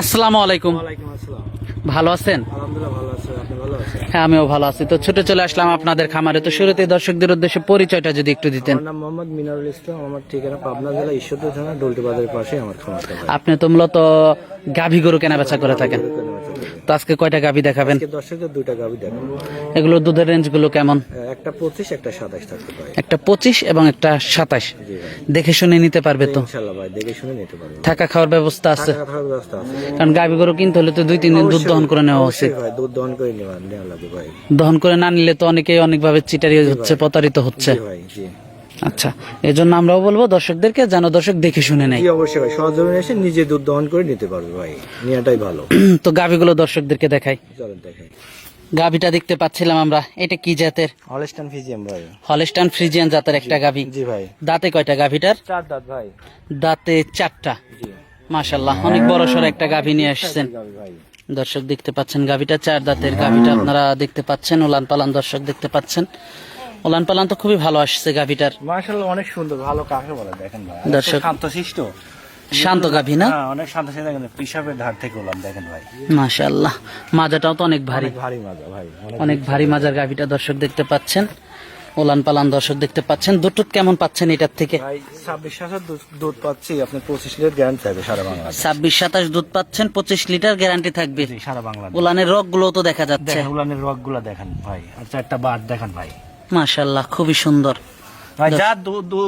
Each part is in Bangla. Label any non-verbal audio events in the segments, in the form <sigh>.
আসসালামু আলাইকুম। ভালো আছেন? হ্যাঁ আমিও ভালো আছি। তো ছুটে চলে আসলাম আপনাদের খামারে। তো শুরুতে দর্শকদের উদ্দেশ্যে পরিচয়টা যদি একটু দিতেন। নাম মোহাম্মদ মিনারুল ইসলাম। আমার ঠিকানা পাবনা জেলা ঈশ্বরদী থানা ডোলটি বাজারের পাশে আমার আপনি তো মূলত গাভী গরু কেনা বেচা করে থাকেন। তো আজকে কয়টা গাভী দেখাবেন? দর্শকদের দুইটা গাভি দেখেন এগুলো দুধের কেমন? একটা পঁচিশ একটা সাতাশ থাকতে পারে। একটা পঁচিশ এবং একটা সাতাশ। দেখে শুনে নিতে পারবে তো? ইনশাল্লাহ ভাই দেখে শুনে নিতে পারব। থাকা খাওয়ার ব্যবস্থা আছে? কারণ গাভী গরু কিনতে হলে তো দুই তিন দিন দুধ দহন করে নেওয়া উচিত। দুধ দহন করে নেওয়া নেওয়া লাগবে ভাই। দহন করে না নিলে তো অনেকেই অনেকভাবে চিটারি হচ্ছে প্রতারিত হচ্ছে। ভাই জি। আচ্ছা এই জন্য আমরাও বলব দর্শকদেরকে যেন দর্শক দেখে শুনে নেয়। অবশ্যই ভাই সহজমে এসে নিজে দুধ দহন করে নিতে পারবে ভাই নেওয়াটাই ভালো। <clears throat> তো গাভীগুলো দর্শকদেরকে দেখাই। চলেন দেখেন গাভীটা দেখতে পাচ্ছিলাম আমরা এটা কি জাতের? হলস্টান ফিজিয়াম ভাই। হলস্টান ফ্রিজিয়ান জাতের একটা গাভী। জি ভাই। দাঁতে কয়টা গাভীটার? চার দাঁত ভাই। দাঁতে চারটা। জি। মাশাল্লাহ অনেক বড় সড়ো একটা গাভী নিয়ে আসছেন দর্শক দেখতে পাচ্ছেন গাভীটা চার দাঁতের গাভীটা আপনারা দেখতে পাচ্ছেন ওলান পালান দর্শক দেখতে পাচ্ছেন। ওলান পালান তো খুবই ভালো আসছে গাভীটার। অনেক সুন্দর ভালো কাকে বলে দেখেন ভাই। দর্শক- শান্ত গাভী না? হ্যাঁ অনেক শান্ত দেখেন পিসাবের ধার থেকে ওলাম দেখেন ভাই। মাশাল্লাহ মাজাটাও তো অনেক ভারী। ভারী মাজা ভাই অনেক ভারী। মাজার গাভীটা দর্শক দেখতে পাচ্ছেন। ওলান পালান দর্শক দেখতে পাচ্ছেন। দুটুত কেমন পাচ্ছেন এটার থেকে? ছাব্বিশ হাজার দুধ পাচ্ছি আপনি পঁচিশ লিটার গ্যারান্টি থাকবে সারা বাংলা ছাব্বিশ সাতাশ দুধ পাচ্ছেন পঁচিশ লিটার গ্যারান্টি থাকবে। সারা বাংলা ওলানের রকগুলো তো দেখা যাচ্ছে। উলানের রকগুলা দেখেন ভাই আর চারটা বার দেখেন ভাই। মাশাল্লাহ খুবই সুন্দর। ভাই যা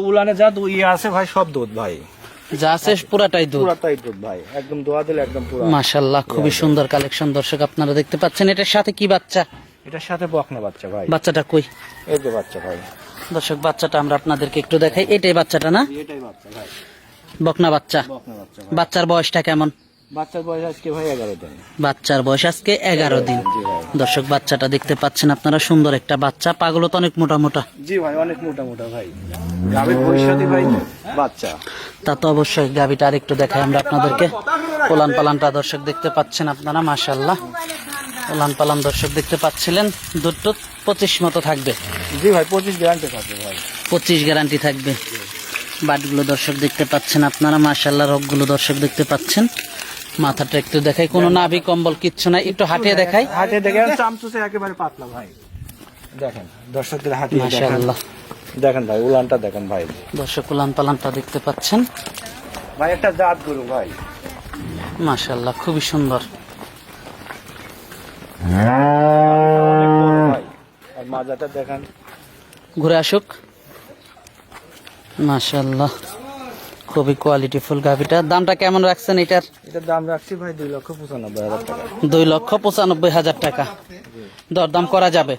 উলানে যা ইয়ে আছে ভাই সব দুধ ভাই। যা আছে পুরাটাই দুধ। পুরাটাই দুধ ভাই একদম দোয়া দিলে একদম পুরা। মাশাল্লাহ খুবই সুন্দর কালেকশন দর্শক আপনারা দেখতে পাচ্ছেন। এটার সাথে কি বাচ্চা? এটার সাথে বকনা বাচ্চা ভাই। বাচ্চাটা কই? এই যে বাচ্চা ভাই। দর্শক বাচ্চাটা আমরা আপনাদেরকে একটু দেখাই। এটাই বাচ্চাটা না? এটাই বাচ্চা ভাই। বকনা বাচ্চা। বাচ্চার বয়সটা কেমন? বাচ্চার বয়স আজকে ভাই এগারো দিন। বাচ্চার বয়স আজকে এগারো দিন। দর্শক বাচ্চাটা দেখতে পাচ্ছেন আপনারা সুন্দর একটা বাচ্চা। পাগলো তো অনেক মোটা মোটা। জি ভাই অনেক মোটা মোটা ভাই। ভবিষ্যতে ভাই বাচ্চা। তা তো অবশ্যই গাভিটা আর একটু দেখাই আমরা আপনাদেরকে। ওলান পালানটা দর্শক দেখতে পাচ্ছেন আপনারা মাশাল্লাহ ওলান পালান দর্শক দেখতে পাচ্ছিলেন দুটো পঁচিশ মতো থাকবে। জি ভাই পঁচিশ গ্যারান্টি থাকবে ভাই। পঁচিশ গ্যারান্টি থাকবে। বাটগুলো দর্শক দেখতে পাচ্ছেন আপনারা মাশাল্লাহ রোগগুলো দর্শক দেখতে পাচ্ছেন। মাথাটা একটু দেখাই কোনো নাভি কম্বল কিচ্ছু নাই একটু হাঁটিয়ে দেখাই। হাটে দেখেন চামচুসে একেবারে পাতলা ভাই। দেখেন দর্শকদের হাটে দেখেন। মাশাল্লাহ দেখেন ভাই উলানটা দেখেন ভাই। দর্শক উলান পালানটা দেখতে পাচ্ছেন। ভাই একটা জাত গরু ভাই। মাশাল্লাহ খুবই সুন্দর। আর মাজাটা দেখেন। ঘুরে আসুক। মাশাল্লাহ খুবই কোয়ালিটি ফুল গাভিটা। দামটা কেমন রাখছেন এটার? এটার দাম রাখছি ভাই দুই লক্ষ পঁচানব্বই হাজার টাকা। দুই লক্ষ পঁচানব্বই হাজার টাকা। দরদাম করা যাবে?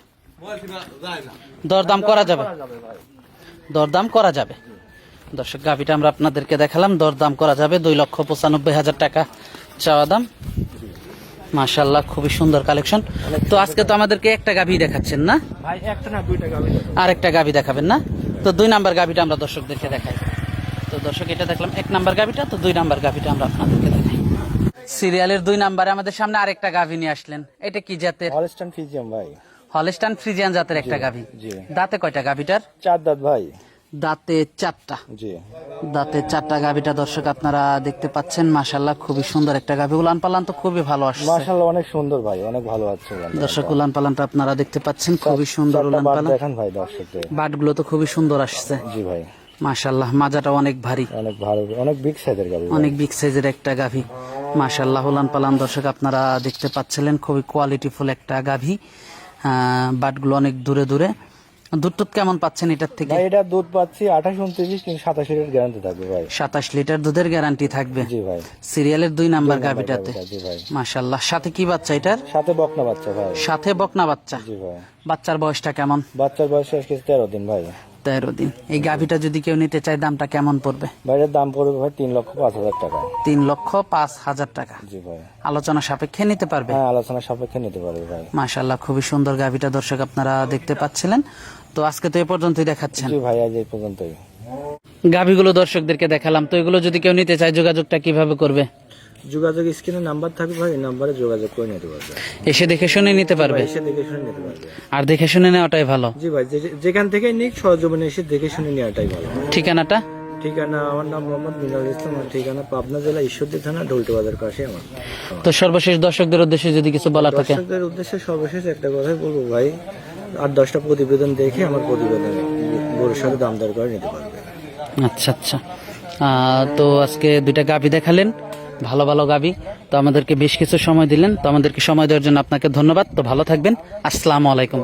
দরদাম করা যাবে? দরদাম করা যাবে। দর্শক গাভিটা আমরা আপনাদেরকে দেখালাম। দরদাম করা যাবে দুই লক্ষ পঁচানব্বই হাজার টাকা। চাওয়া দাম? মাশাল্লাহ খুবই সুন্দর কালেকশন। তো আজকে তো আমাদেরকে একটা গাভি দেখাচ্ছেন না? ভাই একটা না দুইটা গাভি আর একটা গাভি দেখাবেন না? তো দুই নাম্বার গাভিটা আমরা দর্শকদেরকে দেখাই। তো দর্শক এটা দেখলাম এক নাম্বার গাভিটা তো দুই নাম্বার গাভিটা আমরা আপনাদেরকে দেখাই। সিরিয়ালের দুই নাম্বারে আমাদের সামনে আরেকটা গাভি নিয়ে আসলেন। এটা কি জাতের? হলস্টান ফিজিয়াম ভাই। হলস্টান ফ্রিজিয়ান জাতের একটা গাভি। জি। দাঁতে কয়টা গাভিটার? চার দাঁত ভাই। দাঁতে চারটা। জি। দাঁতে চারটা গাভিটা দর্শক আপনারা দেখতে পাচ্ছেন মাশাল্লাহ খুবই সুন্দর একটা গাভি। উলান পালান তো খুবই ভালো আসছে। মাশাআল্লাহ অনেক সুন্দর ভাই অনেক ভালো আছে দর্শক উলান পালানটা আপনারা দেখতে পাচ্ছেন খুবই সুন্দর উলান পালান। দেখেন ভাই দর্শকদের। বাটগুলো তো খুবই সুন্দর আসছে। জি ভাই। মাশাল্লাহ মাজাটা অনেক ভারী। অনেক ভালো অনেক বিগ সাইজের গাভি অনেক বিগ সাইজের একটা গাভী। মাশাল্লাহ উলান পালান দর্শক আপনারা দেখতে পাচ্ছিলেন খুবই কোয়ালিটিফুল একটা গাভী। বাটগুলো অনেক দূরে দূরে। দুধ টুধ কেমন পাচ্ছেন এটার থেকে? এটা দুধ পাচ্ছি আঠাশ উনত্রিশ কিন্তু সাতাশ লিটার গ্যারান্টি থাকবে ভাই। সাতাশ লিটার দুধের গ্যারান্টি থাকবে। জি ভাই। সিরিয়ালের দুই নাম্বার গাভীটাতে। মাশাল্লাহ সাথে কি বাচ্চা এটার? সাথে বকনা বাচ্চা ভাই। সাথে বকনা বাচ্চা। জি ভাই। বাচ্চার বয়সটা কেমন? বাচ্চার বয়স আজকে তেরো দিন ভাই। তেরো দিন। এই গাভীটা যদি কেউ নিতে চায় দামটা কেমন পড়বে? ভাইয়ের দাম পড়বে ভাই তিন লক্ষ পাঁচ হাজার টাকা। তিন লক্ষ পাঁচ হাজার টাকা। জি ভাই। আলোচনা সাপেক্ষে নিতে পারবে? হ্যাঁ আলোচনা সাপেক্ষে নিতে পারবে ভাই। মাশাল্লাহ খুবই সুন্দর গাভীটা দর্শক আপনারা দেখতে পাচ্ছিলেন। তো আজকে তো এ পর্যন্তই দেখাচ্ছেন। জি ভাই আজ এই পর্যন্তই। গাভীগুলো দর্শকদেরকে দেখালাম। তো এগুলো যদি কেউ নিতে চায় যোগাযোগটা কীভাবে করবে? যোগাযোগ স্ক্রিনে নাম্বার থাকবে ভাই নাম্বারে যোগাযোগ করে নিতে পারবে। এসে দেখে শুনে নিতে পারবে। এসে দেখে শুনে নিতে পারবে। আর দেখে শুনে নেওয়াটাই ভালো। জি ভাই যেখান থেকে নিক সরজমিনে এসে দেখে শুনে নেওয়াটাই ভালো। ঠিকানাটা? ঠিকানা আমার নাম মোহাম্মদ মিনাল ইসলাম আমার ঠিকানা পাবনা জেলা ঈশ্বরদী থানা ডোলটি বাজার পাশে আমার। তো সর্বশেষ দর্শকদের উদ্দেশ্যে যদি কিছু বলার থাকে। দর্শকদের উদ্দেশ্যে সর্বশেষ একটা কথাই বলব ভাই আর দশটা প্রতিবেদন দেখে আমার প্রতিবেদন গরুর সাথে দাম দর করে নিতে পারবে। আচ্ছা আচ্ছা। তো আজকে দুইটা গাবি দেখালেন। ভালো ভালো গাবি। তো আমাদেরকে বেশ কিছু সময় দিলেন। তো আমাদেরকে সময় দেওয়ার জন্য আপনাকে ধন্যবাদ। তো ভালো থাকবেন। আসসালামু আলাইকুম।